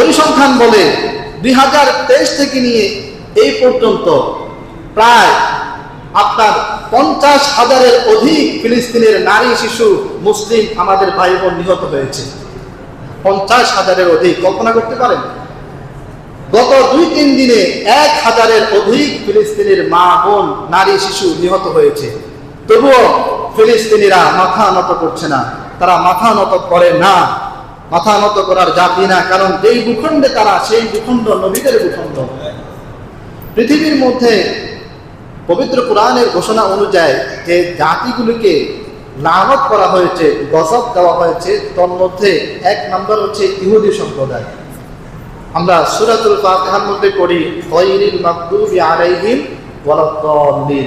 পরিসংখ্যান বলে দুই হাজার তেইশ থেকে নিয়ে এই পর্যন্ত প্রায় আপনার পঞ্চাশ হাজারের অধিক ফিলিস্তিনের নারী, শিশু, মুসলিম আমাদের ভাই বোন নিহত হয়েছে। পঞ্চাশ হাজারের অধিক, কল্পনা করতে পারেন? গত দুই তিন দিনে এক হাজারের অধিক ফিলিস্তিনের মা, বোন, নারী, শিশু নিহত হয়েছে। তবুও ফিলিস্তিনিরা মাথা নত করছে না। তারা মাথা নত করে না। মাথা নত করার জাতি না, কারণ যেই ভূখণ্ডে তারা, সেই ভূখণ্ড নবীদের ভূখণ্ড। পৃথিবীর মধ্যে পবিত্র কোরআনের ঘোষণা অনুযায়ী যে জাতিগুলিকে লানত করা হয়েছে, গজব দেওয়া হয়েছে, তোর মধ্যে এক নম্বর হচ্ছে ইহুদি সম্প্রদায়। আমরা সুরাতুল ফাতিহার মধ্যে পড়ি গয়রিল মাকদুবি আলাইহিম ওয়ালাদ-দাল্লিন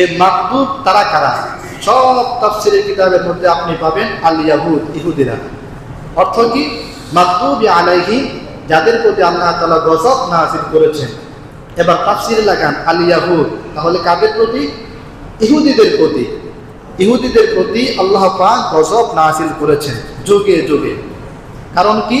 এই মাকদুব তারা কারা? সব তাফসীরের কিতাবের মধ্যে আপনি পাবেন আল ইয়াহুদ ইহুদিরা। অর্থ কি? মাকদুবি আলাইহিম যাদের প্রতি আল্লাহ তালা গজব নাযিল করেছেন। এবার তাফসীরে লাগান, আল ইয়াহুদ, তাহলে কাদের প্রতি? ইহুদিদের প্রতি। ইহুদিদের প্রতি আল্লাহ পাক গজব নাযিল করেছেন, যুগে যুগে। কারণ কি?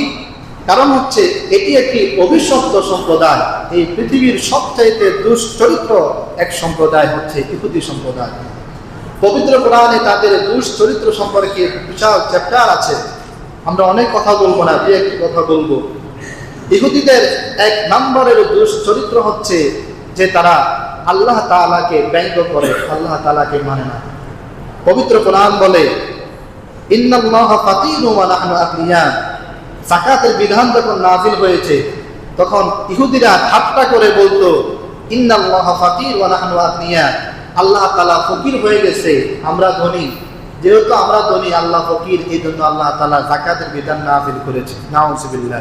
কারণ হচ্ছে, এটি একটি অভিশপ্ত সম্প্রদায়। এই পৃথিবীর সবচাইতে দুশ্চরিত্র এক সম্প্রদায় হচ্ছে ইহুদি সম্প্রদায়। পবিত্র কোরআনে তাদের দুশ্চরিত্র সম্পর্কে বিশাল চ্যাপ্টার আছে। আমরা অনেক কথা বলব না দু একটি কথা বলব। ইহুদিদের এক নম্বরের দুশ্চরিত্র হচ্ছে যে তারা আল্লাহ তাআলাকে ব্যঙ্গ করে, আল্লাহ তালাকে মানে না। পবিত্র কোরআন বলে জাকাতের বিধান যখন নাজিল হয়েছে, তখন ইহুদিরা ঠাট্টা করে বলতো, ইন্নাল্লাহ ফাকির ওয়া নাহনু আগনিয়া আল্লাহ তাআলা ফকির হয়ে গেছে, আমরা ধনী। যেহেতু আমরা ধনী, আল্লাহ ফকির এই জন্য আল্লাহ তাআলা জাকাতের বিধান নাজিল করেছে। না নাউজুবিল্লাহ।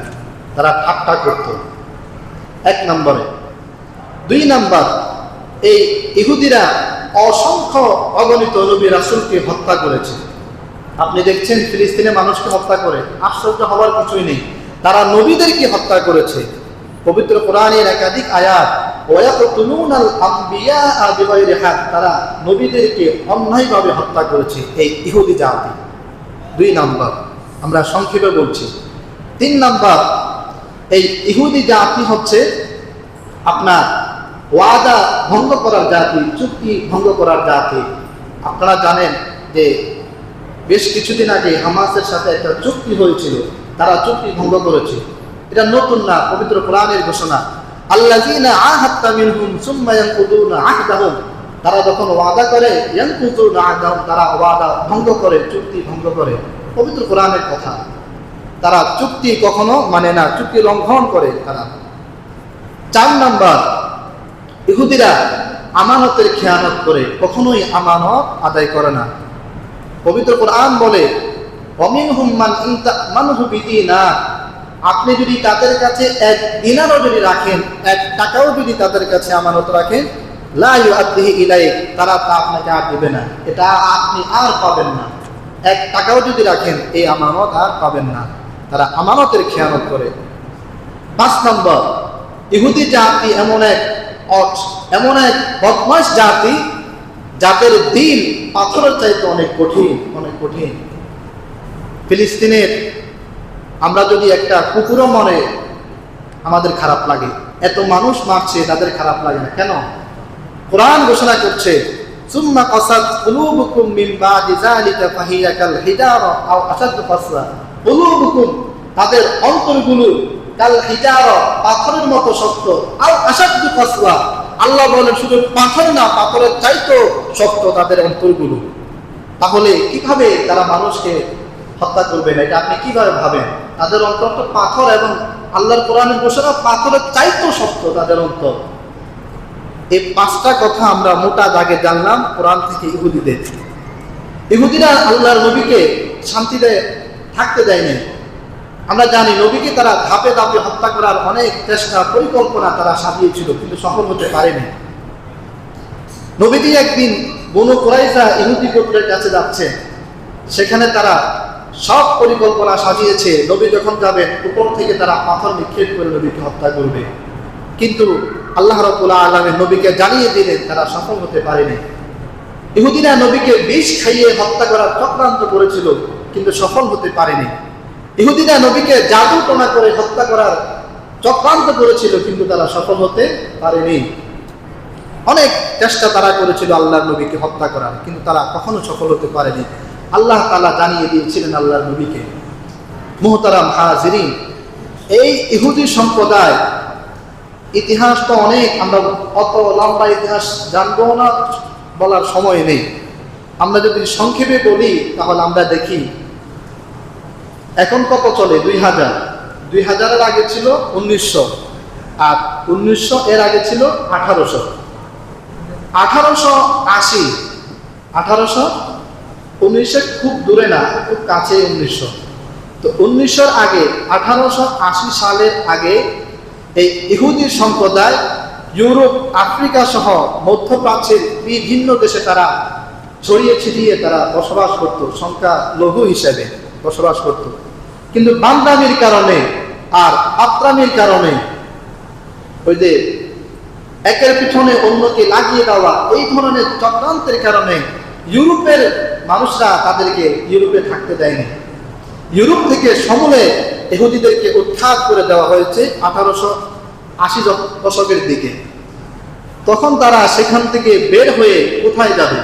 তারা ঠাট্টা করত। এক নম্বরে। দুই নাম্বার, এই ইহুদিরা অসংখ্য অগণিত নবী রাসুলকে হত্যা করেছে। আপনি দেখছেন ফিলিস্তিনে মানুষকে হত্যা করে। আশ্চর্য হওয়ার কিছুই নেই। তারা নবীদেরকে হত্যা করেছে। পবিত্র কোরআনের একাধিক আয়াত তারা নবীদেরকে অন্যায়ভাবে হত্যা করেছে এই ইহুদি জাতি। দুই নাম্বার, আমরা সংক্ষেপে বলছি। তিন নাম্বার, এই ইহুদি জাতি হচ্ছে আপনার ওয়াদা ভঙ্গ করার জাতি, চুক্তি ভঙ্গ করার জাতি। আপনারা জানেন যে বেশ কিছুদিন আগে হামাসের সাথে একটা চুক্তি হয়েছিল, তারা চুক্তি ভঙ্গ করেছে। এটা নতুন না, পবিত্র কোরআনের ঘোষণা। আল্লাযীনা আহাদতা মিনহুম সুম্মা ইয়ানকুদুনা আহদাহুম। তারা যখন ওয়াদা করে ইয়ানকুদুনা আহদাহুম, তারা ওয়াদা ভঙ্গ করে, চুক্তি ভঙ্গ করে। পবিত্র কোরআনের কথা। তারা চুক্তি কখনো মানে না, চুক্তি লঙ্ঘন করে তারা। চার নাম্বার, ইহুদিরা আমানতের খেয়ানত করে, কখনোই আমানত আদায় করে না। পবিত্র কোরআন বলে অমিন হুম্মান মানুষ না আপনি যদি তাদের কাছে এক দিনারও যদি রাখেন, এক টাকাও যদি তাদের কাছে আমানত রাখেন লাইউ ইলাই তারা তা আপনাকে আর দেবে না। এটা আপনি আর পাবেন না। এক টাকাও যদি রাখেন, এই আমানত আর পাবেন না। তারা আমানতের খেয়ানত করে। পাঁচ নম্বর, ইহুদি জাতি এমন এক এমন এক বদমাস জাতি, যাদের দিল পাথরের চাইতে অনেক কঠিন অনেক কঠিন। ফিলিস্তিনের আমরা যদি একটা কুকুরও মরে, আমাদের খারাপ লাগে। এত মানুষ মারছে, তাদের খারাপ লাগে না। কেন? কোরআন ঘোষণা করছে, সুম্মা কাসাত কুলুবুকুম মিন বাদি যালিকা ফাহিয়া কাল হিজারা আও কুলুবুকুম, তাদের অন্তরগুলো কাল হিজারা, পাথরের মতো শক্ত। আও আশাদ্দু কাসরা, আল্লাহ বলেন, শুধু পাথর না, পাথরের চাইতো শক্ত তাদের অন্তরগুলো। তাহলে কীভাবে তারা মানুষকে হত্যা করবে না? এটা আপনি কীভাবে ভাবেন? তাদের অন্তর তো পাথর এবং আল্লাহর কোরআনের ঘোষণা পাথরের চাইতো শক্ত তাদের অন্তর। এই পাঁচটা কথা আমরা মোটা দাগে জানলাম, কোরআন থেকে ইহুদিদের। ইহুদিরা আল্লাহর নবীকে শান্তিতে থাকতে দেয়নি আমরা জানি নবীকে তারা ধাপে ধাপে হত্যা করার অনেক চেষ্টা, পরিকল্পনা তারা সাজিয়েছিল, কিন্তু সফল হতে পারেনি। নবীজি একদিন বনু কুরাইজা ইহুদি গোত্রের কাছে যাচ্ছে সেখানে তারা সব পরিকল্পনা সাজিয়েছে। নবী যখন যাবেন, উপর থেকে তারা পাথর নিক্ষেপ করে নবীকে হত্যা করবে। কিন্তু আল্লাহ রবুল্লাহ আলমের নবীকে জানিয়ে দিলেন, তারা সফল হতে পারেনি। ইহুদিরা নবীকে বিষ খাইয়ে হত্যা করার চক্রান্ত করেছিল, কিন্তু সফল হতে পারেনি। ইহুদিরা নবীকে জাদু টোনা করে হত্যা করার চক্রান্ত করেছিল, কিন্তু তারা সফল হতে পারেনি। অনেক চেষ্টা তারা করেছিল আল্লাহর নবীকে হত্যা করার, কিন্তু তারা কখনো সফল হতে পারেনি। আল্লাহ তালা জানিয়ে দিয়েছিলেন আল্লাহর নবীকে। মোহতারাম হাজিরিন, এই ইহুদি সম্প্রদায়, ইতিহাস তো অনেক, আমরা অত লম্বা ইতিহাস জানব না, বলার সময় নেই। আমরা যদি সংক্ষেপে বলি, তাহলে আমরা দেখি। এখন কত চলে? দুই হাজার। দুই হাজারের আগে ছিল উনিশশো, আর উনিশশো এর আগে ছিল আঠারোশো। আঠারোশো আশি। আঠারোশো উনিশশো খুব দূরে না, খুব কাছে উনিশশো। তো উনিশশোর আগে, আঠারোশো আশি সালের আগে এই ইহুদি সম্প্রদায় ইউরোপ, আফ্রিকা সহ মধ্যপ্রাচ্যের বিভিন্ন দেশে তারা ছড়িয়ে ছিটিয়ে তারা বসবাস করত সংখ্যা লঘু হিসেবে বসবাস করত। কিন্তু বান্দামির কারণে আর আত্রামির কারণে ওই যে একের পিছনে অন্যকে লাগিয়ে দেওয়া, এই ধরনের চক্রান্তের কারণে ইউরোপের মানুষরা তাদেরকে ইউরোপে থাকতে দেয়নি। ইউরোপ থেকে সমূলে এহুদিদেরকে উৎখাত করে দেওয়া হয়েছে আঠারোশো আশি দশকের দিকে। তখন তারা সেখান থেকে বের হয়ে কোথায় যাবে?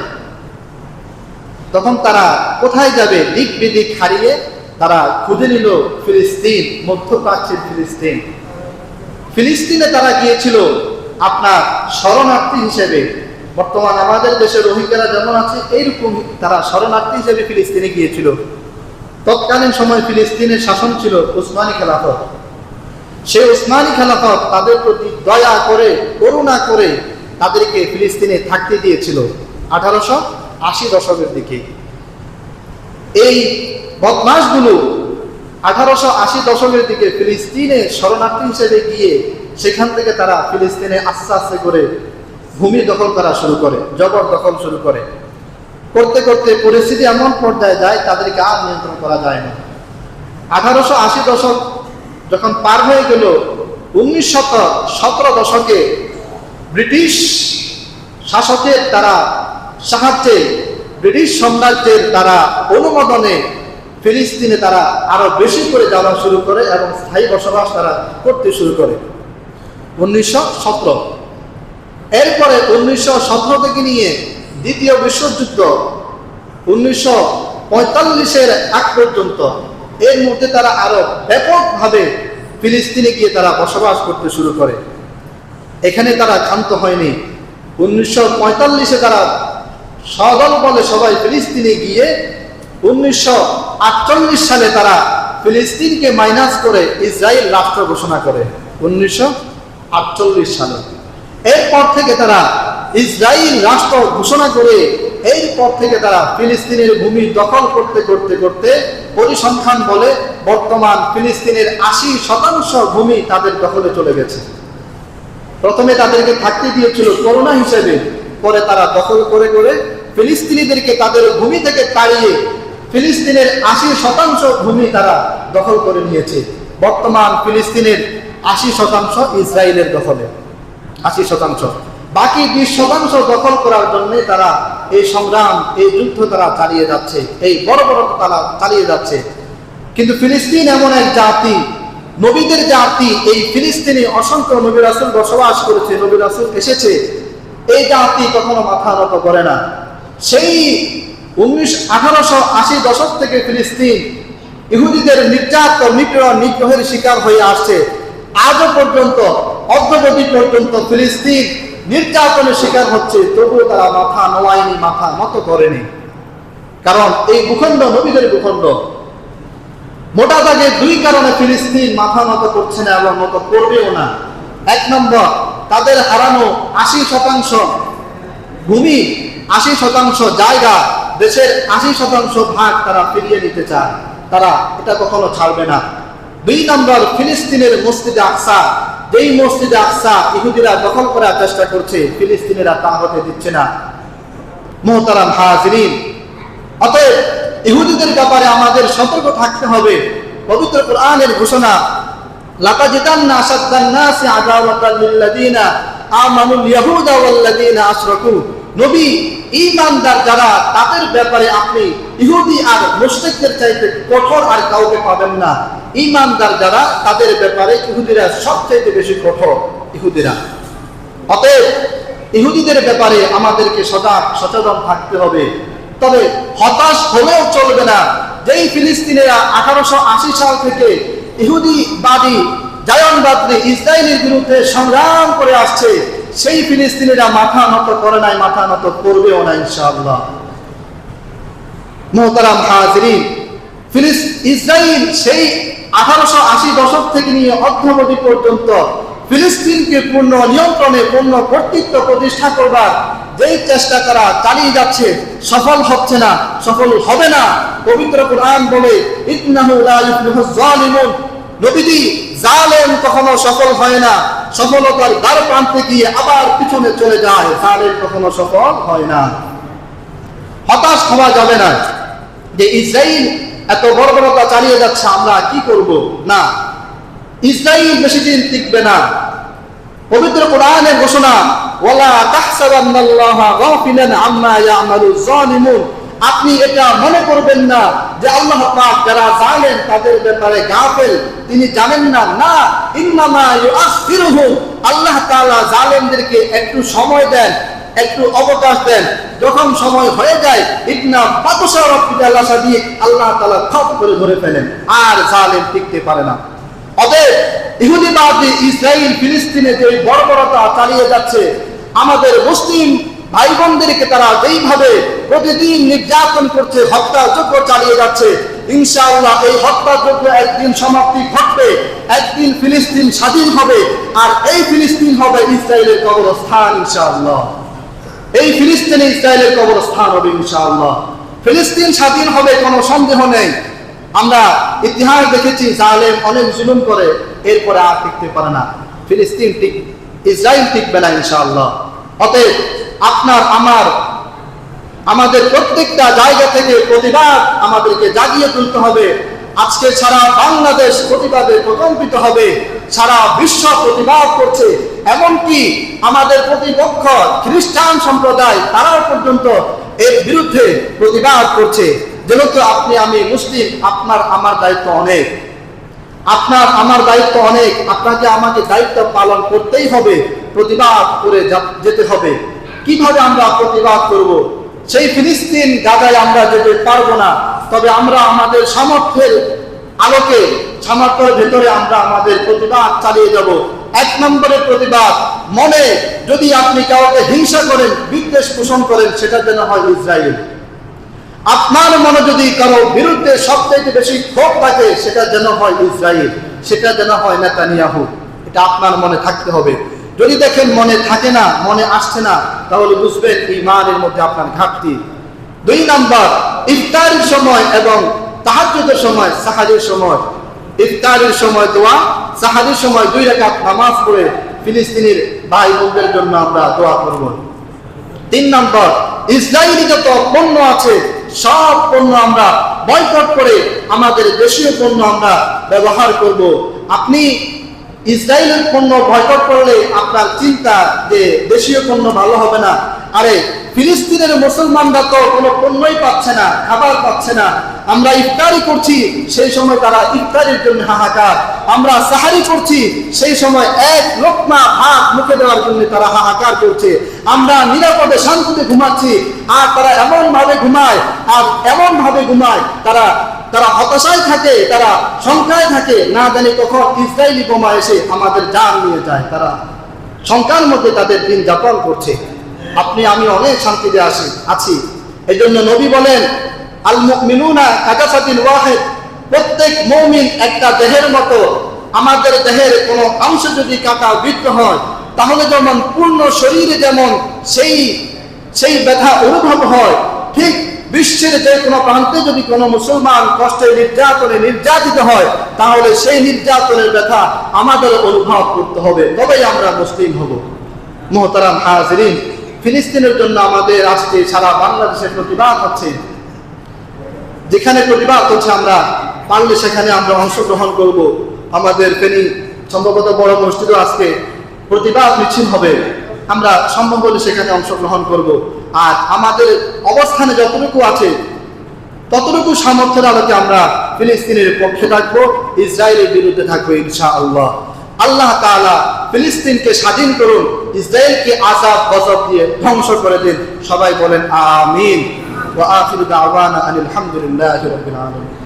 তখন তারা কোথায় যাবে? দিক বিদিক হারিয়ে তারা খুঁজে নিল ফিলিস্তিন, মধ্যপ্রাচ্যের ফিলিস্তিন। ফিলিস্তিনে তারা গিয়েছিল আপনার শরণার্থী হিসেবে। বর্তমান আমাদের দেশে রোহিঙ্গারা যেমন আছে, এইরকম তারা শরণার্থী হিসেবে ফিলিস্তিনে গিয়েছিল। তৎকালীন সময় ফিলিস্তিনের শাসন ছিল উসমানী খেলাফত। সেই উসমানী খেলাফত তাদের প্রতি দয়া করে, করুণা করে তাদেরকে ফিলিস্তিনে থাকতে দিয়েছিল আঠারোশো আশি দশকের দিকে। এই বদমাসগুলো আঠারোশো আশি দশকের দিকে ফিলিস্তিনে শরণার্থী হিসেবে গিয়ে সেখান থেকে তারা ফিলিস্তিনে আস্তে আস্তে করে ভূমি দখল করা শুরু করে জবর দখল শুরু করে। করতে করতে পরিস্থিতি এমন পর্যায়ে যায়, তাদেরকে আর নিয়ন্ত্রণ করা যায় না। আঠারোশো আশি দশক যখন পার হয়ে গেল উনিশ শত সতেরো দশকে ব্রিটিশ শাসকের তারা সাহায্যে, ব্রিটিশ সাম্রাজ্যের তারা অনুমোদনে ফিলিস্তিনে তারা আরও বেশি করে যাওয়া শুরু করে এবং স্থায়ী বসবাস তারা করতে শুরু করে। উনিশশো সতেরো এরপরে উনিশশো সতেরো থেকে নিয়ে দ্বিতীয় বিশ্বযুদ্ধ উনিশশো পঁয়তাল্লিশের আগ পর্যন্ত এর মধ্যে তারা আরও ব্যাপকভাবে ফিলিস্তিনে গিয়ে তারা বসবাস করতে শুরু করে। এখানে তারা ক্ষান্ত হয়নি। উনিশশো পঁয়তাল্লিশে তারা সদল বলে সবাই ফিলিস্তিনে গিয়ে উনিশশো আটচল্লিশ সালে তারা ফিলিস্তিনকে মাইনাস করে ইসরায়েল রাষ্ট্র ঘোষণা করে। উনিশশো আটচল্লিশ সালে। এরপর থেকে তারা ইসরায়েল রাষ্ট্র ঘোষণা করে এরপর থেকে তারা ফিলিস্তিনের ভূমি দখল করতে করতে করতে পরিসংখ্যান বলে বর্তমান ফিলিস্তিনের আশি শতাংশ ভূমি তাদের দখলে চলে গেছে। প্রথমে তাদেরকে থাকতে দিয়েছিল করোনা হিসেবে, পরে তারা দখল করে করে ফিলিস্তিনিদেরকে তাদের ভূমি থেকে তাড়িয়ে ফিলিস্তিনের আশি শতাংশ ভূমি তারা দখল করে নিয়েছে। বর্তমান ফিলিস্তিনের আশি শতাংশ ইসরায়েলের দখলে। আশি শতাংশ। বাকি বিশ শতাংশ দখল করার জন্য তারা এই সংগ্রাম, এই যুদ্ধ তারা চালিয়ে যাচ্ছে, এই বড় বড় তারা চালিয়ে যাচ্ছে। কিন্তু ফিলিস্তিন এমন এক জাতি, নবীদের জাতি, এই ফিলিস্তিনে অসংখ্য নবী রাসুল বসবাস করেছে, নবী রাসুল এসেছে। এই জাতি কখনো মাথা নত করে না। সেই উনিশ আঠারোশো আশি দশক থেকে ফিলিস্তিন ইহুদিদের নির্যাতন, নিপীড়ন, নিগ্রহের শিকার হয়ে আসছে। আজও পর্যন্ত অদ্যবধি পর্যন্ত ফিলিস্তিন নির্যাতনের শিকার হচ্ছে, তবুও তারা মাথা নোয়ায়নি, মাথা মত করেনি। কারণ এই ভূখণ্ড, নবীদের ভূখণ্ড, মোটা দাগে দুই কারণে ফিলিস্তিন মাথা মতো করছে না এবং মতো করবেও না। এক নম্বর, তাদের হারানো আশি শতাংশ ভূমি, আশি শতাংশ জায়গা, দেশের আশি শতাংশ ভাগ তারা ফিরিয়ে নিতে চায়। তারা এটা কখনো ছাড়বে না। দুই নম্বর, ফিলিস্তিনের মসজিদে আকসা যেই মসজিদে আকসা ইহুদিরা দখল করার চেষ্টা করছে, ফিলিস্তিনিরা তা হতে দিচ্ছে না। মোহতারাম হাজরিন। অতএব ইহুদিদের ব্যাপারে আমাদের সতর্ক থাকতে হবে। পবিত্র কোরআনের ঘোষণা লাতাজিদান্না না সে আদাওয়াতাল লিল্লাযিনা আমানুল ইয়াহুদা ওয়াল্লাযিনা আশরাকু। নবী ইমানদার যারা, তাদের ব্যাপারে আপনি ইহুদি আর মুশরিকদের চাইতে কঠোর আর কাউকে পাবেন না। ইমানদার যারা, তাদের ব্যাপারে ইহুদিরা সবচাইতে বেশি কঠোর ইহুদিরা। অতএব ইহুদিদের ব্যাপারে আমাদেরকে সজাগ, সচেতন থাকতে হবে। তবে হতাশ হলেও চলবে না। যেই ফিলিস্তিনেরা আঠারোশো আশি সাল থেকে ইহুদিবাদী, জায়নবাদী ইসরায়েলের বিরুদ্ধে সংগ্রাম করে আসছে সেই ফিলিস্তিনিরা মাথা নত করে নাই, মাথা নত করবেও না, ইনশাআল্লাহ। মোহতারাম হাজরিন, ফিলিস ইসরায়েল সেই আঠারোশো আশি দশক থেকে নিয়ে অদ্যাবধি পর্যন্ত ফিলিস্তিনকে পূর্ণ নিয়ন্ত্রণে, পূর্ণ কর্তৃত্ব প্রতিষ্ঠা করবার যেই চেষ্টা করা চালিয়ে যাচ্ছে, সফল হচ্ছে না, সফল হবে না। পবিত্র কোরআন বলে, ইন্নাহু লা ইফলিহু যালিমুন নবীজি জালেম কখনো সফল হয় না, সফলতার দ্বার প্রান্তে গিয়ে আবার পিছনে চলে যায়, জালেম কখনো সফল হয় না। হতাশ হওয়া যাবে না যে ইসরায়েল এত বর্বরতা চালিয়ে যাচ্ছে, আমরা কি করব? না ইসরায়েল বেশি দিন টিকবে না। পবিত্র কোরআনের ঘোষণা, ওয়ালা তাহসাবান্নাল্লাহা গাফিলান আম্মা ইয়ামালু যালিমুন। আপনি এটা মনে করবেন না যে আল্লাহ যারা জানেন তাদের ব্যাপারে গাফেল, তিনি জানেন না। না, ইন্নামা আল্লাহ জালেমদেরকে একটু সময় দেন, একটু অবকাশ দেন। যখন সময় হয়ে যায় ইবনা লাসা দিয়ে আল্লাহ তাআলা খপ করে ধরে ফেলেন, আর জালেম টিকতে পারে না। অতএব ইহুদিবাদী ইসরায়েল ফিলিস্তিনে যে বর্বরতা চালিয়ে যাচ্ছে, আমাদের মুসলিম ভাই বোনদেরকে তারা যেইভাবে প্রতিদিন নির্যাতন করছে, হত্যা হত্যাযজ্ঞ চালিয়ে যাচ্ছে, ইনশাআল্লাহ এই হত্যাযজ্ঞ একদিন সমাপ্তি ঘটবে, একদিন ফিলিস্তিন স্বাধীন হবে, আর এই ফিলিস্তিন হবে ইসরায়েলের কবরস্থান, ইনশাআল্লাহ। এই ফিলিস্তিনে ইসরায়েলের কবরস্থান হবে, ইনশাআল্লাহ। ফিলিস্তিন স্বাধীন হবে কোনো সন্দেহ নেই। আমরা ইতিহাস দেখেছি, জালেম অনেক জুলুম করে, এরপরে আর টিকতে পারে না। ফিলিস্তিন টিক ইসরায়েল টিকবে না ইনশাআল্লাহ। অতএব আপনার, আমার, আমাদের প্রত্যেকটা জায়গা থেকে প্রতিবাদ আমাদেরকে জাগিয়ে তুলতে হবে। আজকে সারা বাংলাদেশ প্রতিবাদে প্রকম্পিত হবে। সারা বিশ্ব প্রতিবাদ করছে। এমনকি আমাদের প্রতিপক্ষ খ্রিস্টান সম্প্রদায়, তারাও পর্যন্ত এর বিরুদ্ধে প্রতিবাদ করছে। যেহেতু আপনি, আমি মুসলিম, আপনার, আমার দায়িত্ব অনেক। আপনার, আমার দায়িত্ব অনেক। আপনাকে আমাকে দায়িত্ব পালন করতেই হবে। প্রতিবাদ করে যেতে হবে। কীভাবে আমরা প্রতিবাদ করব? সেই ফিলিস্তিন গাজায় আমরা যেতে পারব না। তবে আমরা আমাদের সামর্থ্যের আলোকে, সামর্থ্যের ভেতরে আমরা আমাদের প্রতিবাদ চালিয়ে যাব। এক নম্বরের প্রতিবাদ, মনে যদি আপনি কাউকে হিংসা করেন, বিদ্বেষ পোষণ করেন, সেটা যেন হয় ইসরায়েল আপনার মনে যদি কারও বিরুদ্ধে সবথেকে বেশি ক্ষোভ থাকে, সেটা যেন হয় ইসরায়েল সেটা যেন হয় নেতানিয়াহু এটা আপনার মনে থাকতে হবে। যদি দেখেন মনে থাকে না, মনে আসছে না, তাহলে বুঝবেন ইমানের মধ্যে আপনার ঘাটতি। দুই নাম্বার, ইফতারের সময় এবং তাহাজ্জুদের সময়, সাহারির সময়। ইফতারের সময় দোয়া, সাহারির সময় দুই রাকাত নামাজ পড়ে ফিলিস্তিনির ভাই বোনদের জন্য আমরা দোয়া করব। তিন নম্বর, ইসরায়েলি যত পণ্য আছে, সব পণ্য আমরা বয়কট করে আমাদের দেশীয় পণ্য আমরা ব্যবহার করব। আপনি ইসরায়েলের পণ্য বয়কট করলে আপনার চিন্তা যে দেশীয় পণ্য ভালো হবে না। আরে, ফিলিস্তিনের মুসলমানরা তো কোনো পণ্যই পাচ্ছে না, খাবার পাচ্ছে না। আমরা ইফতারি করছি, সেই সময় তারা ইফতারির জন্য হাহাকার। আমরা সাহারি করছি, সেই সময় এক লোকমা ভাত মুখে দেওয়ার জন্য তারা হাহাকার করছে। আমরা নিরাপদে শান্তিতে ঘুমাচ্ছি, আর তারা এমন ভাবে ঘুমায়, আর এমন ভাবে ঘুমায়, তারা তারা হতাশায় থাকে, তারা শঙ্কায় থাকে, না জানি কখন ইসরায়েলি বোমা এসে আমাদের জান নিয়ে যায়। তারা শঙ্কার মধ্যে তাদের দিন যাপন করছে। আপনি, আমি অনেক শান্তিতে আসি আছি। এই জন্য নবী বলেন আল মুমিনুনা কাজাসাতিল ওয়াহিদ। প্রত্যেক মৌমিন একটা দেহের মতো। আমাদের দেহের কোনো অংশ যদি কাটা বৃত্ত হয়, তাহলে যেমন পূর্ণ শরীরে যেমন সেই সেই ব্যথা অনুভব হয়, ঠিক বিশ্বের যে কোনো প্রান্তে যদি কোনো মুসলমান কষ্টে নির্যাতনে নির্যাতিত হয়, তাহলে সেই নির্যাতনের ব্যথা আমাদের অনুভব করতে হবে। তবেই আমরা মুসলিম হব। মোহতারাম হাজরিন, ফিলিস্তিনের জন্য আমাদের আজকে সারা বাংলাদেশের প্রতিবাদ হচ্ছে। যেখানে প্রতিবাদ হচ্ছে আমরা, পারলে সেখানে আমরা অংশগ্রহণ করব। আমাদের ফেনী, সম্ভবত বড় মসজিদও আজকে প্রতিবাদ মিছিল হবে। আমরা সম্ভব হলে সেখানে অংশগ্রহণ করব। আর আমাদের অবস্থানে যতটুকু আছে, ততটুকু সামর্থ্যের আলোকে আমরা ফিলিস্তিনের পক্ষে থাকব, ইসরায়েলের বিরুদ্ধে থাকব ইনশা আল্লাহ আল্লাহ তাআলা ফিলিস্তিনকে স্বাধীন করুন, ইসরায়েলকে আজাব গজব দিয়ে ধ্বংস করে দিন। সবাই বলেন, আমিন। ওয়া আখিরু দাওয়ানা আনিল হামদুলিল্লাহি রাব্বিল আলামিন।